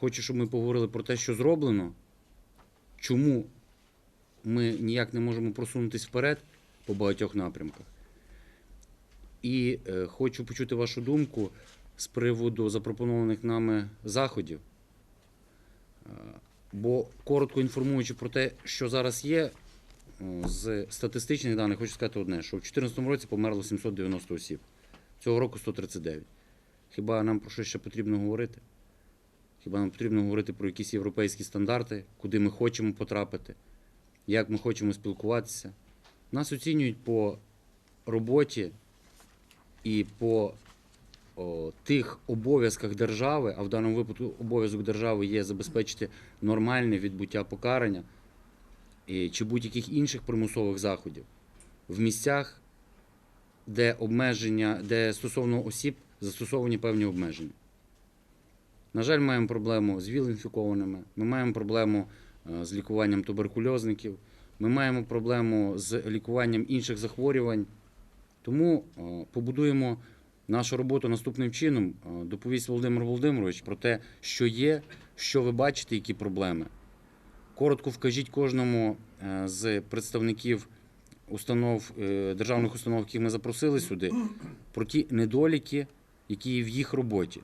Хочу, щоб ми поговорили про те, що зроблено, чому ми ніяк не можемо просунутися вперед по багатьох напрямках. І е, хочу почути вашу думку з приводу запропонованих нами заходів. Е, Бо коротко інформуючи про те, що зараз є, е, з статистичних даних хочу сказати одне, що в 2014 році померло 790 осіб. Цього року 139. Хіба нам про що ще потрібно говорити? Хіба нам потрібно говорити про якісь європейські стандарти, куди ми хочемо потрапити, як ми хочемо спілкуватися? Нас оцінюють по роботі і по о, тих обов'язках держави, а в даному випадку обов'язок держави є забезпечити нормальне відбуття покарання і, чи будь-яких інших примусових заходів в місцях, де обмеження, де стосовно осіб застосовані певні обмеження. На жаль, маємо проблему з ВІЛ-інфікованими, ми маємо проблему е, з лікуванням туберкульозників, ми маємо проблему з лікуванням інших захворювань. Тому е, побудуємо нашу роботу наступним чином. Е, Доповість Володимир Володимирович про те, що є, що ви бачите, які проблеми. Коротко вкажіть кожному з представників установ, державних установ, яких ми запросили сюди, про ті недоліки, які є в їх роботі,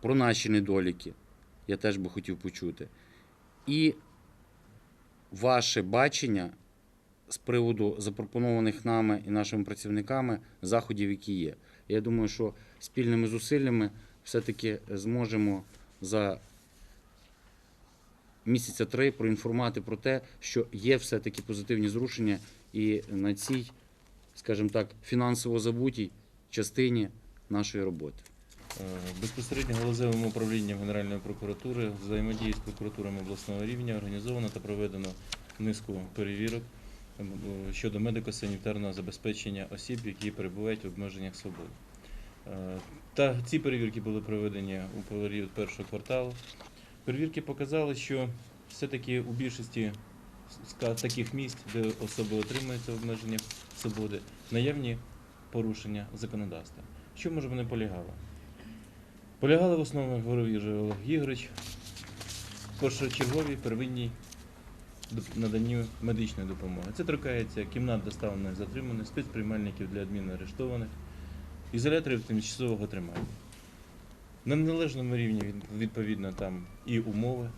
про наші недоліки. Я теж би хотів почути. І ваше бачення з приводу запропонованих нами і нашими працівниками заходів, які є. Я думаю, що спільними зусиллями все-таки зможемо за місяця три проінформувати про те, що є все-таки позитивні зрушення і на цій, скажімо так, фінансово забутій частині нашої роботи. Е, Безпосередньо галузевим управлінням Генеральної прокуратури взаємодії з прокуратурами обласного рівня організовано та проведено низку перевірок е, щодо медико-санітарного забезпечення осіб, які перебувають в обмеженнях свободи. Е, Та ці перевірки були проведені у період першого кварталу. Перевірки показали, що все-таки у більшості таких місць, де особи отримуються в обмеженнях свободи, наявні порушення законодавства. Що може вони полягало? Полягали в основному, говорив Олег Ігорич, першочерговій первинній наданню медичної допомоги. Це торкається кімнат доставлених затриманих, спецприймальників для адмінарештованих, ізоляторів тимчасового тримання. На належному рівні відповідно там і умови,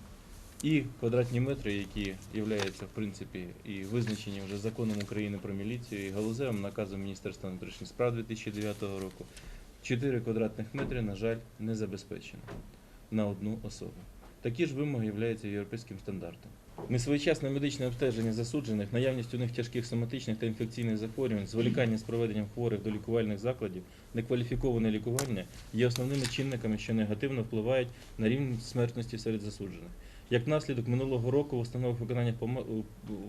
і квадратні метри, які являються в принципі і визначені вже законом України про міліцію, і галузевим наказом Міністерства внутрішніх справ 2009 року. 4 квадратних метри, на жаль, не забезпечено на одну особу. Такі ж вимоги являються європейським стандартом. Несвоєчасне медичне обстеження засуджених, наявність у них тяжких соматичних та інфекційних захворювань, зволікання з проведенням хворих до лікувальних закладів, некваліфіковане лікування є основними чинниками, що негативно впливають на рівень смертності серед засуджених. Як наслідок минулого року в установах виконання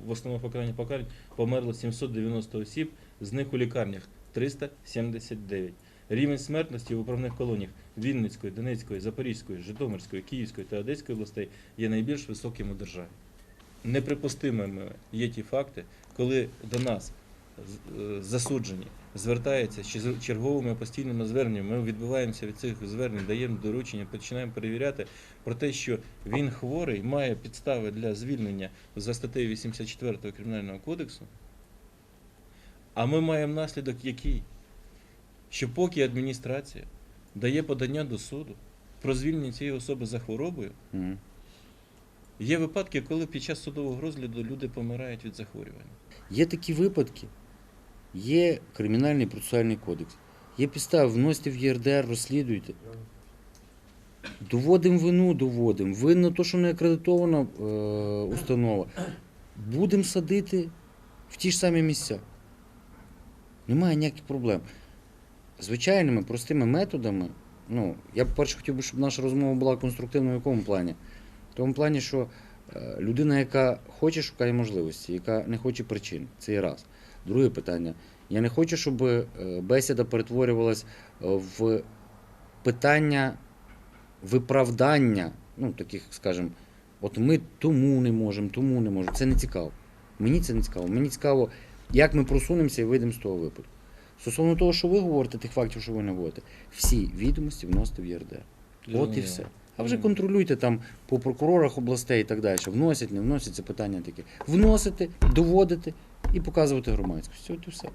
в установах виконання покарань померло 790 осіб, з них у лікарнях 379. Рівень смертності в управних колоніях Вінницької, Донецької, Запорізької, Житомирської, Київської та Одеської областей є найбільш високим у державі. Неприпустимими є ті факти, коли до нас е, засуджені звертаються з черговими постійними зверненнями. Ми відбиваємося від цих звернень, даємо доручення, починаємо перевіряти про те, що він хворий, має підстави для звільнення за статтею 84 Кримінального кодексу. А ми маємо наслідок який? Що поки адміністрація дає подання до суду про звільнення цієї особи за хворобою, Мгм. є випадки, коли під час судового розгляду люди помирають від захворювання. Є такі випадки, є кримінальний процесуальний кодекс, є підстави, вносите в ЄРДР, розслідуйте. Доводимо вину, доводимо. Винно то, що не акредитована е, установа. Будемо садити в ті ж самі місця. Немає ніяких проблем. Звичайними простими методами. Ну, я, по-перше, хотів би, щоб наша розмова була конструктивною в якому плані? В тому плані, що е, людина, яка хоче, шукає можливості, яка не хоче причин. Це є раз. Друге питання. Я не хочу, щоб е, бесіда перетворювалась е, в питання виправдання, ну, таких, скажімо, от ми тому не можемо, тому не можемо. Це не цікаво. Мені це не цікаво. Мені цікаво, як ми просунемося і вийдемо з того випадку. Стосовно того, що ви говорите, тих фактів, що ви не говорите, всі відомості вносите в ЄРДР. От і все. А вже контролюйте там по прокурорах областей і так далі. Вносять, не вносять, це питання таке. Вносити, доводити і показувати громадськості. От і все.